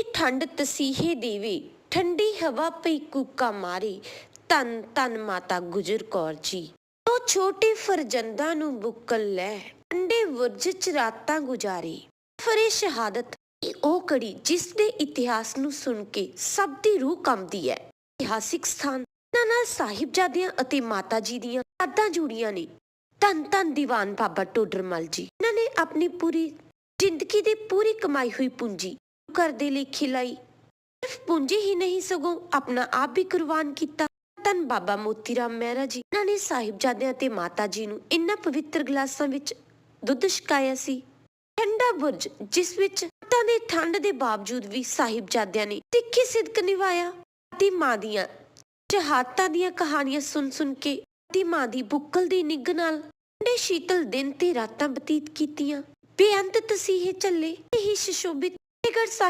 ਠੰਡੀ ਠੰਡ ਤਸੀਹੇ ਦੇਵੇ ਠੰਡੀ ਹਵਾ ਪਈ ਕੂਕਾ ਮਾਰੇ। ਤਨ ਤਨ ਮਾਤਾ ਗੁਜਰ ਕੌਰ ਜੀ। ਉਹ ਛੋਟੇ ਫਰਜ਼ੰਦਾਂ ਨੂੰ ਬੁੱਕਲ ਲੈ, ਠੰਡੇ ਬੁਰਜ ਚ ਰਾਤਾਂ ਗੁਜ਼ਾਰੇ। ਫਰੇ ਸ਼ਹਾਦਤ ਇਹ ਉਹ ਕੜੀ ਜਿਸ ਦੇ ਇਤਿਹਾਸ ਨੂੰ ਸੁਣ ਕੇ ਸਭ ਦੀ ਰੂਹ ਕੰਬਦੀ ਹੈ ਇਤਿਹਾਸਿਕ ਸਥਾਨ ਨਾਲ ਸਾਹਿਬਜ਼ਾਦਿਆਂ ਅਤੇ ਮਾਤਾ ਜੀ ਦੀਆਂ ਯਾਦਾਂ ਜੁੜੀਆਂ ਨੇ। ਧੰਨ ਧੰਨ ਦੀਵਾਨ ਬਾਬਾ ਟੋਡਰਮਲ ਜੀ। ਇਹਨਾਂ ਨੇ ਆਪਣੀ ਪੂਰੀ ਜ਼ਿੰਦਗੀ ਦੀ ਪੂਰੀ ਕਮਾਈ ਹੋਈ ਪੂੰਜੀ। ਘਰ ਦੇ ਲਈ। ਖਿਲਾਈ ਸਿਰਫ ਪੂੰਜੀ ਹੀ ਨਹੀਂ, ਸਗੋਂ ਆਪਣਾ ਆਪ ਵੀ ਕੁਰਬਾਨ ਕੀਤਾ। ਧੰਨ ਬਾਬਾ ਮੋਤੀ ਰਾਮ ਮਹਿਰਾ ਜੀ ਇਹਨਾਂ ਨੇ ਸਾਹਿਬਜ਼ਾਦਿਆਂ ਤੇ ਮਾਤਾ ਜੀ ਨੂੰ ਇਨ੍ਹਾਂ ਪਵਿੱਤਰ ਗਲਾਸਾਂ ਵਿੱਚ ਦੁੱਧ ਛਕਾਇਆ ਸੀ। ਠੰਡਾ ਬੁਰਜ, ਜਿਸ ਵਿੱਚ ਤਾਂ ਦੇ ਠੰਡ ਦੇ ਬਾਵਜੂਦ ਵੀ ਸਾਹਿਬਜ਼ਾਦਿਆਂ ਨੇ ਸਿੱਖੀ ਸਿਦਕ ਨਿਭਾਇਆ। ਦੀ ਮਾਂ ਦੀਆਂ ਜਹਾਤਾਂ ਦੀਆਂ ਕਹਾਣੀਆਂ ਸੁਣ ਸੁਣ ਕੇ ਦੀ ਮਾਂ ਦੀ ਬੁੱਕਲ ਦੀ ਨਿੱਘ ਨਾਲ ਠੰਡੇ ਸ਼ੀਤਲ ਦਿਨ ਤੇ ਰਾਤਾਂ ਬਤੀਤ ਕੀਤੀਆਂ। ਬੇਅੰਤ ਤਸੀਹੇ ਚੱਲੇ, ਇਹੀ ਸ਼ਸ਼ੋਭਿਤ ਫਤਿਹਗੜ੍ਹ ਸਾਹਿਬ